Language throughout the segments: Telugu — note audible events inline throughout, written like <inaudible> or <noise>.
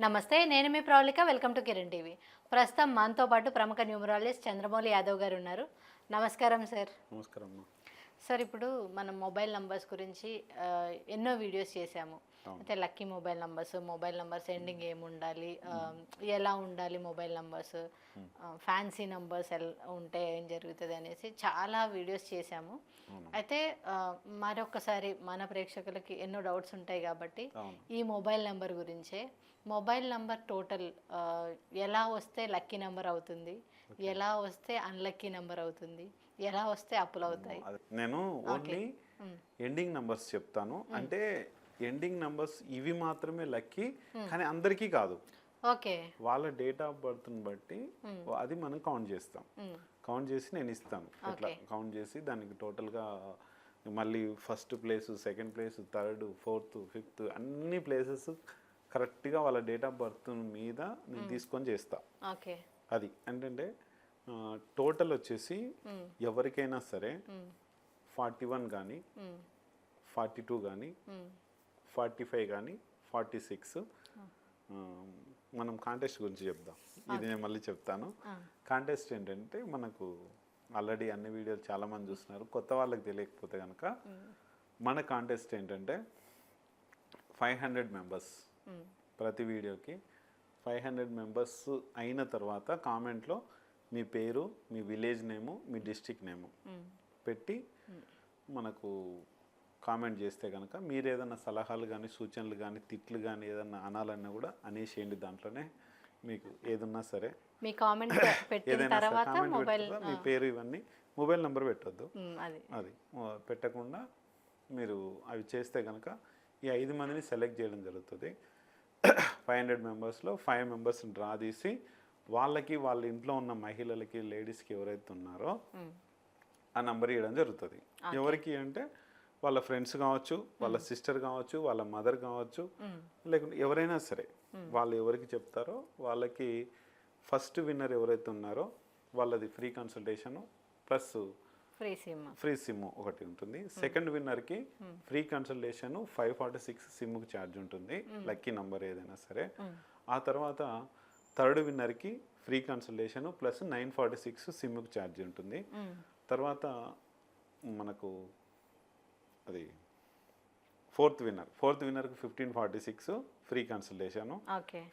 నమస్తే నేను మీ Pravallika welcome to Kiran TV. ప్రస్తుతం మనతో పాటు ప్రముఖ న్యూమరాలజిస్ట్ చంద్రమౌళి యాదవ్ గారు ఉన్నారు. నమస్కారం సార్. నమస్కారం సార్ ఇప్పుడు మనం మొబైల్ నంబర్స్ గురించి ఎన్నో వీడియోస్ చేశాము. అయితే lucky mobile numbers mobile numbers ending ఏమి ఉండాలి ఆ, ఎలా ఉండాలి మొబైల్ నంబర్స్ ఫ్యాన్సీ నంబర్స్ ఉంటే ఏం జరుగుతుంది అనేసి చాలా వీడియోస్ చేశాము. అయితే మరొకసారి మన ప్రేక్షకులకి ఎన్నో డౌట్స్ ఉంటాయి కాబట్టి ఈ మొబైల్ నెంబర్ గురించే మొబైల్ నెంబర్ టోటల్ ఎలా వస్తే లక్కీ నెంబర్ అవుతుంది ఎలా వస్తే అన్లక్కీ నెంబర్ అవుతుంది ఎలా వస్తే అప్పులు అవుతాయి. నేను ఓన్లీ. ఎండింగ్ నంబర్స్ చెప్తాను. అంటే ఎండింగ్ నంబర్స్ ఇవి మాత్రమే లక్కీ కానీ అందరికీ కాదు ఓకే వాళ్ళ డేట్ ఆఫ్ బర్త్ని బట్టి అది మనం కౌంట్ చేస్తాం. కౌంట్ చేసి నేను ఇస్తాను ఇట్లా కౌంట్ చేసి దానికి టోటల్గా మళ్ళీ first place second place third fourth fifth అన్ని ప్లేసెస్ కరెక్ట్గా వాళ్ళ డేట్ ఆఫ్ బర్త్ మీద నేను తీసుకొని చేస్తా ఓకే అది ఏంటంటే టోటల్ వచ్చేసి. ఎవరికైనా సరే. ఫార్టీ వన్ కానీ. ఫార్టీ టూ కానీ. ఫార్టీ ఫైవ్ కానీ ఫార్టీ సిక్స్. మనం కాంటెస్ట్ గురించి చెప్దాం. ఇది నేను మళ్ళీ చెప్తాను. కాంటెస్ట్ ఏంటంటే మనకు ఆల్రెడీ అన్ని వీడియోలు చాలామంది చూస్తున్నారు. కొత్త వాళ్ళకి తెలియకపోతే కనుక మన కాంటెస్ట్ ఏంటంటే ఫైవ్ హండ్రెడ్ మెంబర్స్. ప్రతి వీడియోకి ఫైవ్ హండ్రెడ్ మెంబర్స్ అయిన తర్వాత కామెంట్లో మీ పేరు మీ విలేజ్ నేము మీ డిస్టిక్ నేము. పెట్టి మనకు కామెంట్ చేస్తే కనుక మీరు ఏదైనా సలహాలు కానీ సూచనలు కానీ తిట్లు కానీ ఏదన్నా అనాలన్నా కూడా అనేసేయండి దాంట్లోనే. మీకు ఏదున్నా సరే. మీ కామెంట్ <coughs> పెట్టిన తర్వాత మొబైల్ మీ పేరు ఇవన్నీ మొబైల్ నెంబర్ పెట్టొద్దు. అది. పెట్టకుండా మీరు అవి చేస్తే కనుక ఈ ఐదు మందిని సెలెక్ట్ చేయడం జరుగుతుంది. <coughs> ఫైవ్ హండ్రెడ్ మెంబర్స్లో ఫైవ్ మెంబర్స్ డ్రా తీసి వాళ్ళకి వాళ్ళ ఇంట్లో ఉన్న మహిళలకి లేడీస్కి ఎవరైతే ఉన్నారో. ఆ నంబర్ ఇవ్వడం జరుగుతుంది. ఎవరికి అంటే వాళ్ళ ఫ్రెండ్స్ కావచ్చు వాళ్ళ సిస్టర్ కావచ్చు వాళ్ళ మదర్ కావచ్చు. లేకుంటే ఎవరైనా సరే వాళ్ళు ఎవరికి చెప్తారో వాళ్ళకి ఫస్ట్ విన్నర్ ఎవరైతే ఉన్నారో వాళ్ళది free consultation plus free SIM. Free SIM ఒకటి ఉంటుంది. Second విన్నర్కి free consultation five forty six సిమ్కి charge ఉంటుంది. లక్కీ నంబర్ ఏదైనా సరే. ఆ తర్వాత third విన్నర్కి free consultation plus nine forty six సిమ్కి charge ఉంటుంది. తర్వాత మనకు అది fourth winner. Fourth విన్నర్కి fifteen forty six free consultation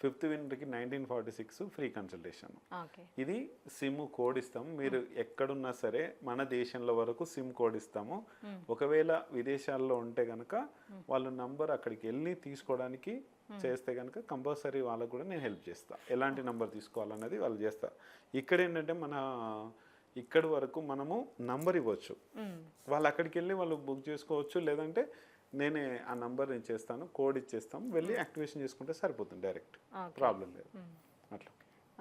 fifth విన్నర్కి nineteen forty six free consultation ఇది సిమ్ కోడ్ ఇస్తాం. మీరు ఎక్కడున్నా సరే మన దేశంలో వరకు సిమ్ కోడ్ ఇస్తాము. ఒకవేళ విదేశాల్లో ఉంటే కనుక వాళ్ళ నంబర్ అక్కడికి వెళ్ళి తీసుకోవడానికి చేస్తే కనుక కంపల్సరీ వాళ్ళకు కూడా నేను హెల్ప్ చేస్తా. ఎలాంటి నంబర్ తీసుకోవాలన్నది వాళ్ళు చేస్తా ఇక్కడ ఏంటంటే మన ఇక్కడి వరకు మనము నంబర్ ఇవ్వచ్చు. వాళ్ళు అక్కడికి వెళ్ళి వాళ్ళు బుక్ చేసుకోవచ్చు లేదంటే నేనే ఆ నంబర్ నేను చేస్తాను కోడ్ ఇచ్చేస్తాం వెళ్ళి యాక్టివేషన్ చేసుకుంటే సరిపోతుంది డైరెక్ట్. ప్రాబ్లం లేదు. అట్లా.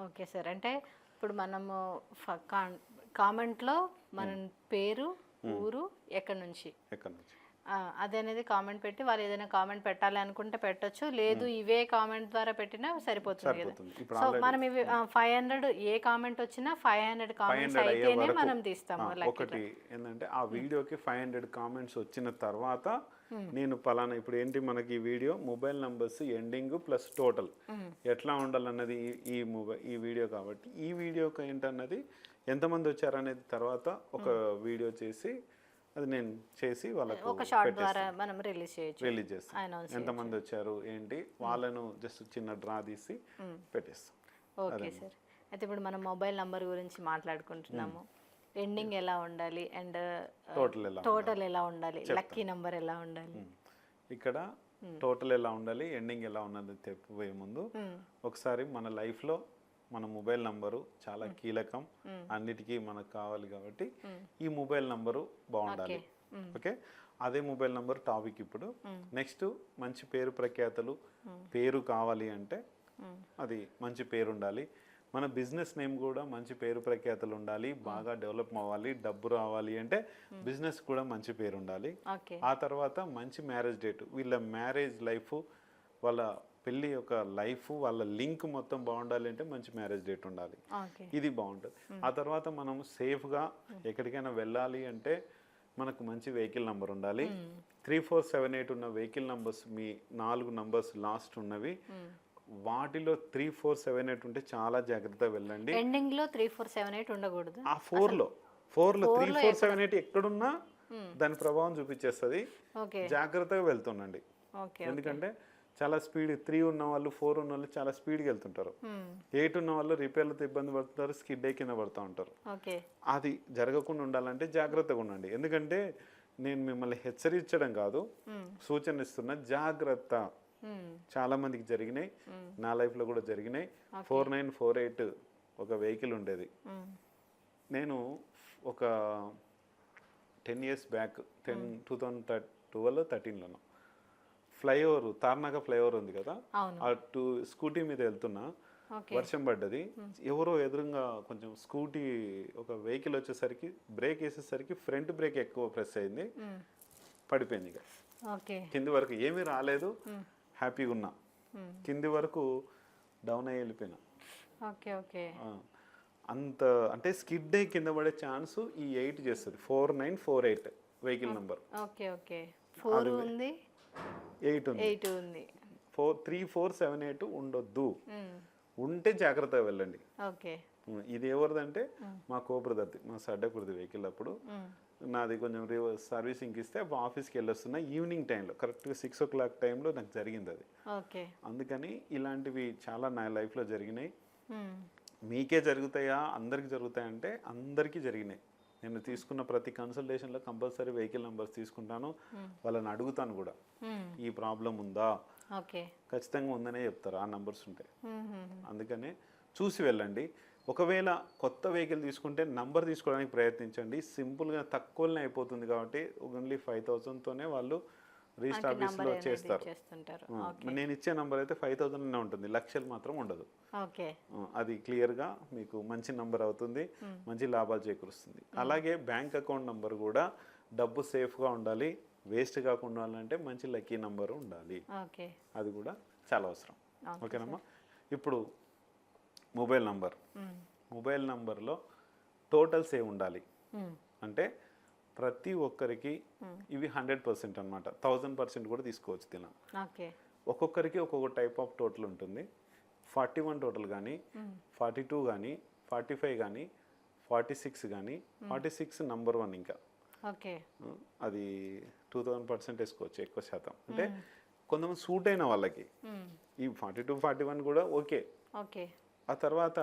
Okay sir. అంటే ఇప్పుడు మనము కామెంట్లో మన పేరు ఊరు ఎక్కడి నుంచి? ఎక్కడి నుంచి? అది అనేది కామెంట్ పెట్టి వాళ్ళు ఏదైనా కామెంట్ పెట్టాలి అనుకుంటే పెట్టొచ్చు. లేదు ఇవే కామెంట్ ద్వారా పెట్టినా సరిపోతుంది కదా. సో మనం ఇవి ఫైవ్ హండ్రెడ్ ఏ కామెంట్ వచ్చినా ఫైవ్ హండ్రెడ్ కామెంట్స్ 500 అయ్యే అయితేనే మనం తీస్తాము ఒకటి ఏంటంటే ఆ వీడియోకి ఫైవ్ హండ్రెడ్ కామెంట్స్ వచ్చిన తర్వాత నేను పలానా ఇప్పుడు ఏంటి మనకి ఈ video? Mobile numbers ending plus total ఎట్లా ఉండాలన్నది ఈ- ఈ మొబైల్ ఈ వీడియో కాబట్టి. ఈ వీడియోకి ఏంటన్నది ఎంతమంది వచ్చారనేది తర్వాత ఒక వీడియో చేసి అది నేను చేసి వాళ్ళకు ఒక షార్ట్ ద్వారా మనం రిలీజ్ చేయొచ్చు. రిలీజ్ అనౌన్స్ ఎంతమంది వచ్చారు ఏంటి వాళ్ళను జస్ట్ చిన్న డ్రా తీసి పెట్టేస్తాం. ఓకే సార్ అయితే ఇప్పుడు మనం మొబైల్ నంబర్ గురించి మాట్లాడుకుంటున్నాము. ఎండింగ్ ఎలా ఉండాలి అండ్ టోటల్ ఎలా టోటల్ ఎలా ఉండాలి? లక్కీ నంబర్ ఎలా ఉండాలి? ఇక్కడ టోటల్ ఎలా ఉండాలి ఎండింగ్ ఎలా ఉన్నది చెప్పబోయే ముందు ఒకసారి మన లైఫ్లో మన మొబైల్ నంబరు చాలా కీలకం. అన్నిటికీ మనకు కావాలి కాబట్టి ఈ మొబైల్ నంబరు బాగుండాలి. ఓకే. అదే మొబైల్ నంబర్ టాపిక్ ఇప్పుడు. నెక్స్ట్ మంచి పేరు ప్రఖ్యాతలు పేరు కావాలి అంటే అది మంచి పేరు ఉండాలి మన బిజినెస్ నేమ్ కూడా మంచి పేరు ప్రఖ్యాతలు ఉండాలి. బాగా డెవలప్ అవ్వాలి డబ్బు రావాలి అంటే బిజినెస్ కూడా మంచి పేరు ఉండాలి ఆ తర్వాత మంచి మ్యారేజ్ డేట్ వీళ్ళ మ్యారేజ్ లైఫ్ వాళ్ళ పెళ్ళి యొక్క లైఫ్ వాళ్ళ లింక్ మొత్తం బాగుండాలి అంటే మంచి మ్యారేజ్ డేట్ ఉండాలి. ఇది బాగుంటుంది. ఆ తర్వాత మనం సేఫ్గా ఎక్కడికైనా వెళ్ళాలి అంటే మనకు మంచి వెహికల్ నంబర్ ఉండాలి. త్రీ ఫోర్ సెవెన్ ఎయిట్ ఉన్న వెహికల్ నంబర్స్ మీ నాలుగు నంబర్స్ లాస్ట్ ఉన్నవి. వాటిలో త్రీ ఫోర్ సెవెన్ ఎయిట్ ఉంటే చాలా జాగ్రత్తగా వెళ్ళండి. ఎండింగ్లో త్రీ ఫోర్ సెవెన్ ఎయిట్ ఉండకూడదు. ఆ ఫోర్లో ఫోర్లో త్రీ ఫోర్ సెవెన్ ఎయిట్ ఎక్కడున్నా దాని ప్రభావం చూపించేస్తుంది. జాగ్రత్తగా వెళ్తుండండి. ఎందుకంటే చాలా స్పీడ్ త్రీ ఉన్న వాళ్ళు ఫోర్ ఉన్న వాళ్ళు చాలా స్పీడ్గా వెళ్తుంటారు. ఎయిట్ ఉన్న వాళ్ళు రిపేర్లతో ఇబ్బంది పడుతుంటారు స్కిడ్ అయి కింద పడుతూ ఉంటారు. అది జరగకుండా ఉండాలంటే జాగ్రత్తగా ఉండండి. ఎందుకంటే నేను మిమ్మల్ని హెచ్చరించడం కాదు సూచన ఇస్తున్నా జాగ్రత్త. చాలా మందికి జరిగినాయి. నా లైఫ్లో కూడా జరిగినాయి. ఫోర్ నైన్ ఫోర్ ఎయిట్ ఒక వెహికల్ ఉండేది. నేను ఒక ten years back ten two thousand twelve థర్టీన్లోనో flyover Tarnaka flyover ఉంది కదా? అవును. ఆ టూ స్కూటీ మీద వెళ్తున్నా వర్షం పడ్డది. ఎవరో ఎదురుగా కొంచెం స్కూటీ ఒక వెహికల్ వచ్చేసరికి బ్రేక్ వేసేసరికి ఫ్రంట్ బ్రేక్ ఎక్కువ ప్రెస్ అయింది. పడిపోయింది ఇక. కింది వరకు ఏమీ రాలేదు. హ్యాపీగా ఉన్నా. కింది వరకు డౌన్ అయ్యి వెళ్ళిపోయినా. Okay okay. ఆ, అంత అంటే స్కిడ్ అయ్యి కింద పడే ఛాన్స్ ఈ ఎయిట్ చేస్తుంది. Four nine four eight vehicle number. Okay okay. Four ఉంది. ఎయిట్ ఉంది. ఎయిట్ ఉంది. Four three four seven eight ఉండొద్దు. ఉంటే జాగ్రత్తగా వెళ్ళండి. ఓకే. ఇది ఎవరిదంటే మా కోబ్రదర్ది మా సడ్డకుడిది వెహికల్ అప్పుడు. నాది కొంచెం రివర్స్ సర్వీసింగ్కి ఇస్తే ఆఫీస్కి వెళ్ళొస్తున్నా ఈవినింగ్ టైంలో కరెక్ట్గా సిక్స్ ఓ క్లాక్ టైంలో నాకు జరిగింది అది. ఓకే. అందుకని ఇలాంటివి చాలా నా లైఫ్లో జరిగినాయి. మీకే జరుగుతాయా? అందరికి జరుగుతాయంటే అందరికీ జరిగినాయి. నేను తీసుకున్న ప్రతి కన్సల్టేషన్లో కంపల్సరీ వెహికల్ నెంబర్స్ తీసుకుంటాను. వాళ్ళని అడుగుతాను కూడా. ఈ ప్రాబ్లం ఉందా? ఖచ్చితంగా ఉందనే చెప్తారు. ఆ నంబర్స్ ఉంటాయి. అందుకనే చూసి వెళ్ళండి. ఒకవేళ కొత్త వెహికల్ తీసుకుంటే నంబర్ తీసుకోవడానికి ప్రయత్నించండి. సింపుల్గా తక్కువనే అయిపోతుంది కాబట్టి ఓన్లీ ఫైవ్ థౌజండ్తోనే వాళ్ళు రిజిస్టర్ ఆఫీస్లో చేస్తారు. నేను ఇచ్చే నంబర్ అయితే ఫైవ్ థౌజండ్నే ఉంటుంది. లక్షలు మాత్రం ఉండదు. అది క్లియర్గా మీకు మంచి నంబర్ అవుతుంది. మంచి లాభాలు చేకూరుస్తుంది. అలాగే బ్యాంక్ అకౌంట్ నంబర్ కూడా డబ్బు సేఫ్గా ఉండాలి. వేస్ట్ కాకుండా ఉండాలంటే మంచి లక్కీ నంబర్ ఉండాలి. అది కూడా చాలా అవసరం. ఓకేనమ్మా? ఇప్పుడు మొబైల్ నంబర్. మొబైల్ నంబర్లో టోటల్స్ ఏ ఉండాలి. అంటే ప్రతి ఒక్కరికి ఇవి హండ్రెడ్ పర్సెంట్ అనమాట థౌజండ్ పర్సెంట్ కూడా తీసుకోవచ్చు తిన. ఒక్కొక్కరికి ఒక్కొక్క టైప్ ఆఫ్ టోటల్ ఉంటుంది. ఫార్టీ వన్ టోటల్ కానీ ఫార్టీ టూ కానీ ఫార్టీ ఫైవ్ కానీ ఫార్టీ సిక్స్ కానీ ఫార్టీ సిక్స్ నంబర్ వన్ ఇంకా. అది టూ థౌజండ్ పర్సెంట్ వేసుకోవచ్చు ఎక్కువ శాతం. అంటే కొంతమంది సూట్ అయిన వాళ్ళకి. ఈ ఫార్టీ టూ ఫార్టీ వన్ కూడా ఓకే. ఓకే. ఆ తర్వాత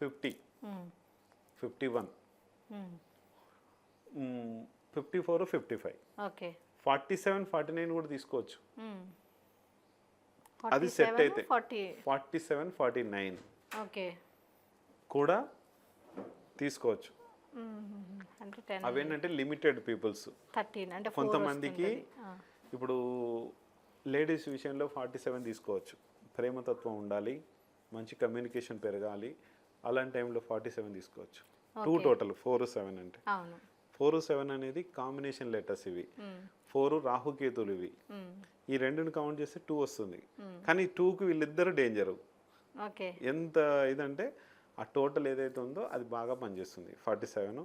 fifty. Fifty one. Fifty four fifty five. Okay. Forty seven forty nine కూడా తీసుకోవచ్చు. అది 47, సెట్ అయితే. 40 forty seven forty nine. Okay. కూడా తీసుకోవచ్చు. అవేంటంటే లిమిటెడ్ పీపుల్స్. థర్టీన్ అంటే కొంతమందికి. ఇప్పుడు లేడీస్ విషయంలో ఫార్టీ సెవెన్ తీసుకోవచ్చు. ప్రేమతత్వం ఉండాలి మంచి కమ్యూనికేషన్ పెరగాలి. అలాంటి టైంలో ఫార్టీ సెవెన్ తీసుకోవచ్చు. టూ టోటల్ ఫోర్ సెవెన్ అంటే. ఫోర్ సెవెన్ అనేది కాంబినేషన్ లెటర్స్ ఇవి. ఫోర్ రాహుకేతులు ఇవి. ఈ రెండుని కౌంట్ చేస్తే టూ వస్తుంది. కానీ టూకి వీళ్ళిద్దరు డేంజరు ఓకే. ఎంత ఇదంటే ఆ టోటల్ ఏదైతే ఉందో అది బాగా పనిచేస్తుంది. ఫార్టీ సెవెన్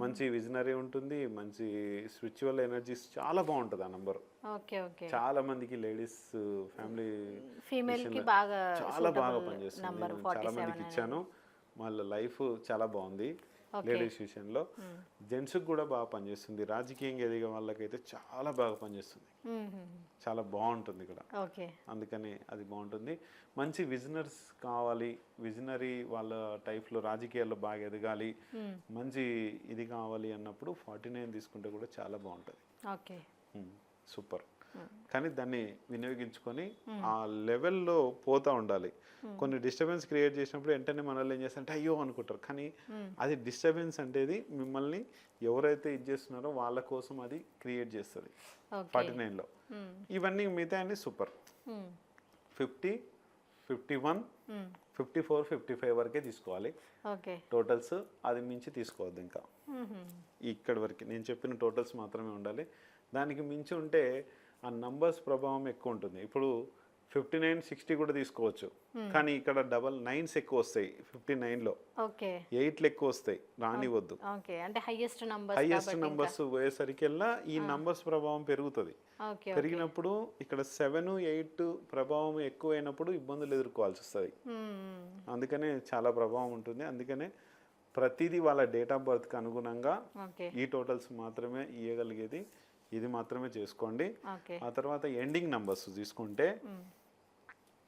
మంచి విజనరీ ఉంటుంది. మంచి స్పిరిచువల్ ఎనర్జీస్ చాలా బాగుంటుంది ఆ నంబర్ చాలా మందికి లేడీస్ ఫ్యామిలీ చాలా బాగా పనిచేస్తుంది. చాలా మందికి ఇచ్చాను. వాళ్ళ లైఫ్ చాలా బాగుంది. లేడీస్ విషయంలో జెంట్స్కి కూడా బాగా పనిచేస్తుంది. రాజకీయంగా ఎదిగే వాళ్ళకైతే చాలా బాగా పనిచేస్తుంది. చాలా బాగుంటుంది ఇక్కడ. ఓకే. అందుకని అది బాగుంటుంది. మంచి విజనర్స్ కావాలి. విజనరీ వాళ్ళ టైప్లో రాజకీయాల్లో బాగా ఎదగాలి. మంచి ఇది కావాలి అన్నప్పుడు ఫార్టీ నైన్ తీసుకుంటే కూడా చాలా బాగుంటుంది. ఓకే. సూపర్. కానీ దాన్ని వినియోగించుకొని ఆ లెవెల్లో పోతా ఉండాలి. కొన్ని డిస్టర్బెన్స్ క్రియేట్ చేసినప్పుడు వెంటనే మనల్ని ఏం చేస్తారంటే అయ్యో! అనుకుంటారు. కానీ అది డిస్టర్బెన్స్ అంటేది మిమ్మల్ని ఎవరైతే ఇది చేస్తున్నారో వాళ్ళ కోసం అది క్రియేట్ చేస్తుంది. ఫార్టీ నైన్లో. ఇవన్నీ మిగతా అన్ని super fifty fifty one fifty four fifty five వరకే తీసుకోవాలి. టోటల్స్ అది మించి తీసుకోవద్దు ఇంకా. ఇక్కడి వరకు. నేను చెప్పిన టోటల్స్ మాత్రమే ఉండాలి. దానికి మించి ఉంటే ఆ నంబర్స్ ప్రభావం ఎక్కువ ఉంటుంది. ఇప్పుడు ఫిఫ్టీ నైన్ సిక్స్టీ కూడా తీసుకోవచ్చు. కానీ ఇక్కడ డబల్ నైన్స్ ఎక్కువ వస్తాయి ఫిఫ్టీ నైన్లో ఎయిట్లు ఎక్కువ వస్తాయి. రానివద్దు. అంటే హైయెస్ట్ నంబర్స్ హైయెస్ట్ నంబర్స్ పోయేసరికెల్లా ఈ నంబర్స్ ప్రభావం పెరుగుతుంది. పెరిగినప్పుడు ఇక్కడ సెవెన్ ఎయిట్ ప్రభావం ఎక్కువైనప్పుడు ఇబ్బందులు ఎదుర్కోవాల్సి వస్తుంది. మ్మ్. అందుకనే చాలా ప్రభావం ఉంటుంది. అందుకనే ప్రతిదీ వాళ్ళ డేట్ ఆఫ్ బర్త్కి అనుగుణంగా ఈ టోటల్స్ మాత్రమే ఇవ్వగలిగేది ఇది మాత్రమే చేసుకోండి ఆ తర్వాత ఎండింగ్ నంబర్స్ తీసుకుంటే.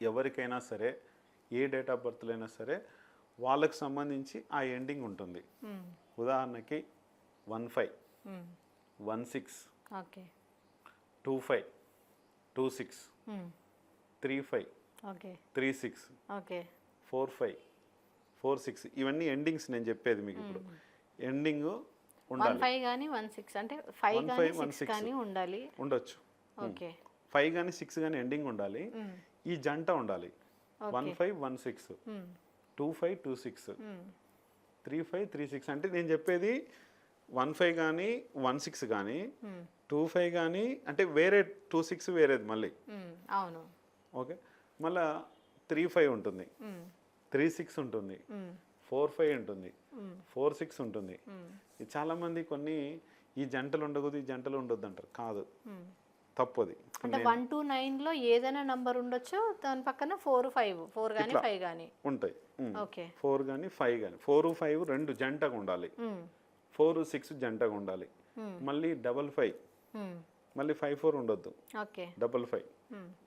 ఎవరికైనా సరే ఏ డేట్ ఆఫ్ బర్త్లో అయినా సరే వాళ్ళకు సంబంధించి ఆ ఎండింగ్ ఉంటుంది. ఉదాహరణకి one five. One six okay two five two six. Three five three six okay four five four six ఇవన్నీ ఎండింగ్స్ నేను చెప్పేది మీకు ఇప్పుడు ఎండింగ్ వన్ ఫైవ్ కానీ వన్ సిక్స్ అంటే ఫైవ్ కానీ సిక్స్. కానీ ఉండాలి ఉండొచ్చు ఓకే ఫైవ్ కానీ సిక్స్ కానీ ఎండింగ్ ఉండాలి. ఈ జంట ఉండాలి one five one six. Two five two six. Three five three six అంటే నేను చెప్పేది వన్ ఫైవ్ కానీ వన్ సిక్స్ కానీ. టూ ఫైవ్ కానీ అంటే వేరే టూ సిక్స్ వేరేది మళ్ళీ. అవును ఓకే మళ్ళా త్రీ ఫైవ్ ఉంటుంది. త్రీ సిక్స్ ఉంటుంది. ఫోర్ ఫైవ్ ఉంటుంది. ఫోర్ సిక్స్ ఉంటుంది. చాలామంది కొన్ని ఈ జంటలు ఉండకూడదు ఈ జంటలు ఉండొద్దు అంటారు. కాదు. తప్పది. అంటే వన్ టు నైన్లో ఏదైనా నంబర్ ఉండొచ్చు దాని పక్కన ఫోర్ ఫైవ్ ఫోర్ కానీ. ఫైవ్ కానీ ఉంటాయి. ఓకే. ఫోర్ కానీ ఫైవ్ కానీ ఫోర్ ఫైవ్ రెండు జంటగా ఉండాలి. ఫోర్ సిక్స్ జంటగా ఉండాలి. మళ్ళీ డబల్ ఫైవ్. మళ్ళీ ఫైవ్ ఫోర్ ఉండొద్దు. Okay. Double five.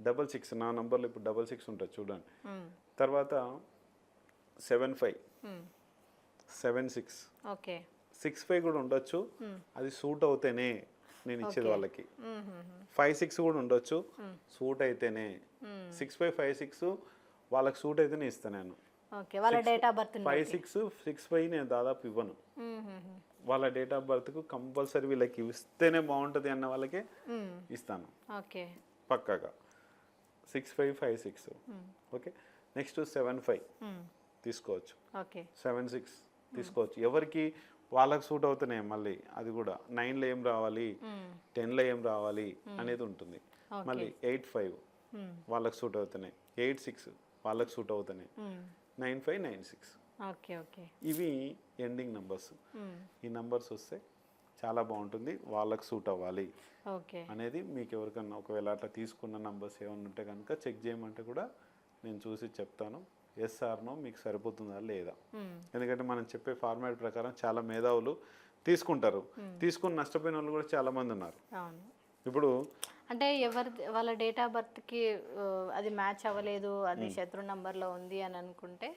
Double six. నా నంబర్లో ఇప్పుడు డబల్ సిక్స్ ఉంటుంది చూడండి. తర్వాత seven five. Hmm. Seven six. Okay. Six five కూడా ఉండొచ్చు. మ్మ్. అది సూట్ అవుతేనే నేను ఇచ్చేది. వాళ్ళకి. మ్మ్. ఫైవ్ సిక్స్ కూడా ఉండొచ్చు. సూట్ అయితేనే. సిక్స్ ఫైవ్ ఫైవ్ సిక్స్ వాళ్ళకి సూట్ అయితేనే ఇస్తాను నేను. ఓకే. వాళ్ళ date of birth five six six five నేను దాదాపు ఇవ్వను. వాళ్ళ డేట్ ఆఫ్ బర్త్కు కంపల్సరీ వీళ్ళకి ఇస్తేనే బాగుంటుంది అన్న వాళ్ళకే ఇస్తాను. ఓకే. పక్కాగా. Six five five six. Okay. Next seven five. తీసుకోవచ్చు. ఓకే. సెవెన్ సిక్స్ తీసుకోవచ్చు. ఎవరికి వాళ్ళకి సూట్ అవుతున్నాయి మళ్ళీ అది కూడా. నైన్లో ఏం రావాలి? టెన్లో ఏం రావాలి అనేది ఉంటుంది. మళ్ళీ ఎయిట్ ఫైవ్ వాళ్ళకి సూట్ అవుతున్నాయి. ఎయిట్ సిక్స్ వాళ్ళకి సూట్ అవుతున్నాయి. Nine five nine six okay okay. ఇవి ఎండింగ్ నెంబర్స్. ఈ నెంబర్స్ వస్తే చాలా బాగుంటుంది. వాళ్ళకి సూట్ అవ్వాలి ఓకే. అనేది మీకు ఎవరికన్నా ఒకవేళ అట్లా తీసుకున్న నంబర్స్ ఏమైనా ఉంటే కనుక చెక్ చేయమంటే కూడా నేను చూసి చెప్తాను. ఎస్ ఆర్నో మీకు సరిపోతుందా లేదా? ఎందుకంటే మనం చెప్పే ఫార్మాట్ ప్రకారం చాలా మేధావులు తీసుకుంటారు. తీసుకుని నష్టపోయిన వాళ్ళు కూడా చాలా మంది ఉన్నారు. ఇప్పుడు అంటే ఎవరి వాళ్ళ డేట్ ఆఫ్ బర్త్కి అది మ్యాచ్ అవ్వలేదు అది శత్రు నంబర్లో ఉంది అని అనుకుంటే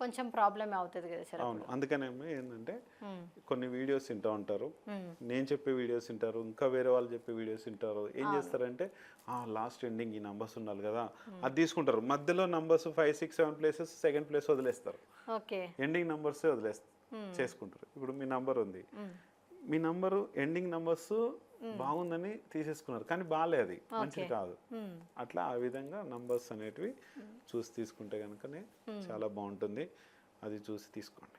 కొంచెం ప్రాబ్లమ్ అవుతుంది కదా సార్ అవును. అందుకనేమో ఏంటంటే కొన్ని వీడియోస్ వింటూ ఉంటారు. నేను చెప్పే వీడియోస్ వింటారు ఇంకా వేరే వాళ్ళు చెప్పే వీడియోస్ వింటారు ఏం చేస్తారంటే ఆ లాస్ట్ ఎండింగ్ ఈ నంబర్స్ ఉండాలి కదా అది తీసుకుంటారు. మధ్యలో numbers five six seven places second place వదిలేస్తారు. ఓకే. ఎండింగ్ నంబర్స్ వదిలేస్తారు. చేసుకుంటారు. ఇప్పుడు మీ నంబర్ ఉంది. మీ నంబరు ఎండింగ్ నంబర్స్ బాగుందని తీసేసుకున్నారు. కానీ బాగాలే అది. మంచిది కాదు. అట్లా ఆ విధంగా నంబర్స్ అనేటివి చూసి తీసుకుంటే కనుకనే చాలా బాగుంటుంది. అది చూసి తీసుకోండి.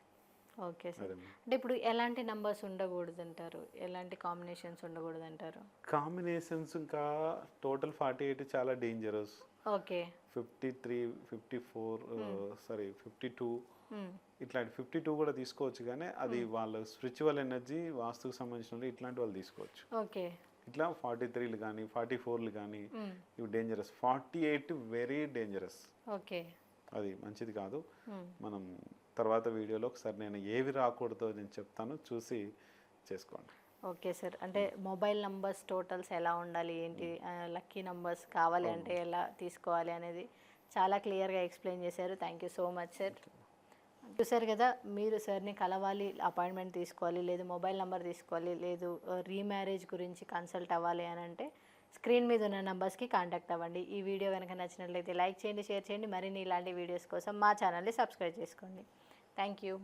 Okay sir. అంటే ఇప్పుడు ఎలాంటి నంబర్స్ ఉండకూడదు అంటారు ఎలాంటి కాంబినేషన్స్ ఉండకూడదు అంటారు కాంబినేషన్స్ ఇంకా టోటల్ ఫార్టీ ఎయిట్ చాలా dangerous. Okay. Fifty three fifty four sorry fifty two. ఇట్లాంటి ఫిఫ్టీ టూ కూడా తీసుకోవచ్చు కానీ అది వాళ్ళ స్పిరిచువల్ ఎనర్జీ వాస్తుకు సంబంధించిన ఇట్లాంటి వాళ్ళు తీసుకోవచ్చు. ఓకే. ఇట్లా ఫార్టీ త్రీలు కానీ ఫార్టీ ఫోర్లు కానీ ఇవి dangerous. Forty eight very dangerous. Okay. అది మంచిది కాదు. మనం తర్వాత వీడియోలో ఒకసారి నేను ఏవి రాకూడదో నేను చెప్తాను చూసి చేసుకోండి. Okay sir. అంటే మొబైల్ నంబర్స్ టోటల్స్ ఎలా ఉండాలి ఏంటి లక్కీ నంబర్స్ కావాలి అంటే ఎలా తీసుకోవాలి అనేది చాలా క్లియర్గా ఎక్స్ప్లెయిన్ చేశారు. Thank you so much sir. చూసారు కదా మీరు సార్ని కలవాలి అపాయింట్మెంట్ తీసుకోవాలి లేదు మొబైల్ నెంబర్ తీసుకోవాలి లేదు రీమ్యారేజ్ గురించి కన్సల్ట్ అవ్వాలి అని అంటే స్క్రీన్ మీద ఉన్న నెంబర్స్కి కాంటాక్ట్ అవ్వండి. ఈ వీడియో కనుక నచ్చినట్లయితే లైక్ చేయండి షేర్ చేయండి. మరిన్ని ఇలాంటి వీడియోస్ కోసం మా ఛానల్ని సబ్స్క్రైబ్ చేసుకోండి. Thank you